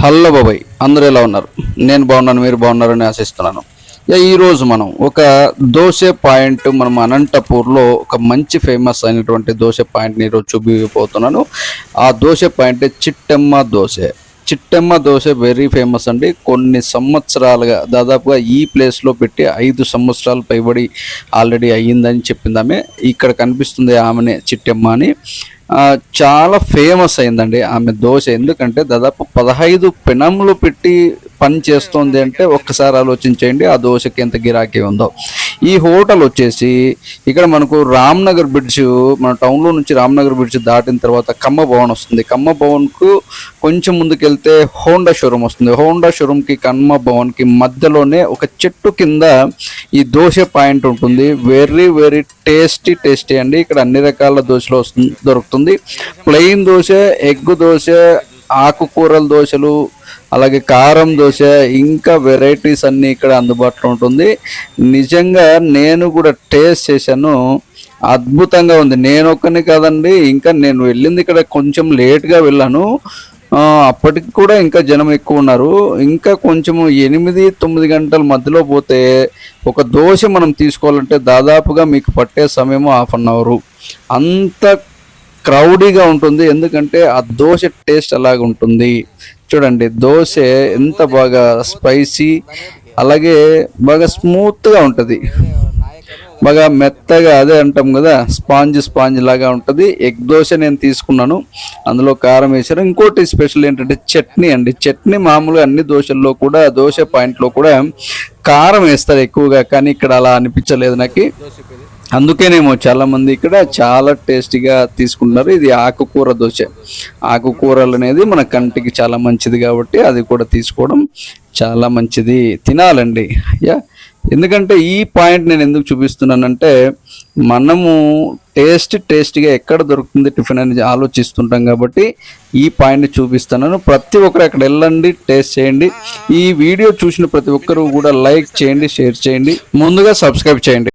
Hello బాబాయ్ అందరూ ఎలా ఉన్నారు? నేను బాగున్నాను మీరు బాగున్నారని ఆశిస్తున్నాను. ఈరోజు మనం ఒక దోశ పాయింట్ మనం అనంతపూర్లో ఒక మంచి ఫేమస్ అయినటువంటి దోశ పాయింట్ని ఈరోజు చూపిపోతున్నాను. ఆ dosa point Chittamma dosa. Chittamma dosa very famous అండి. కొన్ని సంవత్సరాలుగా దాదాపుగా ఈ ప్లేస్లో పెట్టి ఐదు సంవత్సరాలు పైబడి ఆల్రెడీ అయ్యిందని చెప్పింది ఆమె. ఇక్కడ కనిపిస్తుంది ఆమెనే చిట్టమ్మ అని. చాలా ఫేమస్ అయిందండి ఆమె దోశ. ఎందుకంటే దాదాపు పదహైదు పెనములు పెట్టి పని చేస్తుంది అంటే ఒక్కసారి ఆలోచించేయండి ఆ దోశకి ఎంత గిరాకీ ఉందో. ఈ హోటల్ వచ్చేసి ఇక్కడ మనకు రామ్నగర్ బ్రిడ్జ్ మన టౌన్లో నుంచి రామ్నగర్ బ్రిడ్జ్ దాటిన తర్వాత కమ్మ భవన్ వస్తుంది. కమ్మ భవన్కు కొంచెం ముందుకెళ్తే హోండా షోరూమ్ వస్తుంది. హోండా షోరూమ్కి కమ్మ భవన్కి మధ్యలోనే ఒక చెట్టు కింద ఈ దోశ పాయింట్ ఉంటుంది. వెరీ వెరీ టేస్టీ టేస్టీ అండి. ఇక్కడ అన్ని రకాల దోశలు వస్తుంది దొరుకుతుంది ప్లెయిన్ దోశ ఎగ్ దోశ ఆకుకూరల దోశలు అలాగే కారం దోశ ఇంకా వెరైటీస్ అన్నీ ఇక్కడ అందుబాటులో ఉంటుంది. నిజంగా నేను కూడా టేస్ట్ చేశాను. అద్భుతంగా ఉంది. నేను ఒక్కని కాదండి ఇంకా నేను వెళ్ళింది ఇక్కడ కొంచెం లేట్గా వెళ్ళాను. అప్పటికి కూడా ఇంకా జనం ఎక్కువ ఉన్నారు. ఇంకా కొంచెము ఎనిమిది తొమ్మిది గంటల మధ్యలో పోతే ఒక దోశ మనం తీసుకోవాలంటే దాదాపుగా మీకు పట్టే సమయము హాఫ్ అన్ అవరు. అంత క్రౌడీగా ఉంటుంది. ఎందుకంటే ఆ దోశ టేస్ట్ అలాగ ఉంటుంది. చూడండి దోశ ఎంత బాగా స్పైసీ అలాగే బాగా స్మూత్గా ఉంటుంది. బాగా మెత్తగా అదే అంటాం కదా స్పాంజ్ స్పాంజ్ లాగా ఉంటుంది. ఎగ్ దోశ నేను తీసుకున్నాను. అందులో కారం వేసారు ఇంకోటి స్పెషల్ ఏంటంటే చట్నీ అండి. చట్నీ మామూలుగా అన్ని దోశల్లో కూడా దోశ పాయింట్లో కూడా కారం వేస్తారు ఎక్కువగా. కానీ ఇక్కడ అలా అనిపించలేదు నాకు. అందుకేనేమో చాలామంది ఇక్కడ చాలా టేస్టీగా తీసుకుంటున్నారు. ఇది ఆకుకూర దోశ. ఆకుకూరలు అనేది మన కంటికి చాలా మంచిది కాబట్టి అది కూడా తీసుకోవడం చాలా మంచిది. తినాలండి. యా. ఎందుకంటే ఈ పాయింట్ నేను ఎందుకు చూపిస్తున్నానంటే మనము టేస్ట్ టేస్ట్గా ఎక్కడ దొరుకుతుంది టిఫిన్ అనేది ఆలోచిస్తుంటాం కాబట్టి ఈ పాయింట్ చూపిస్తున్నాను. ప్రతి ఒక్కరు అక్కడ వెళ్ళండి టేస్ట్ చేయండి. ఈ వీడియో చూసిన ప్రతి ఒక్కరు కూడా లైక్ చేయండి షేర్ చేయండి. ముందుగా సబ్స్క్రైబ్ చేయండి.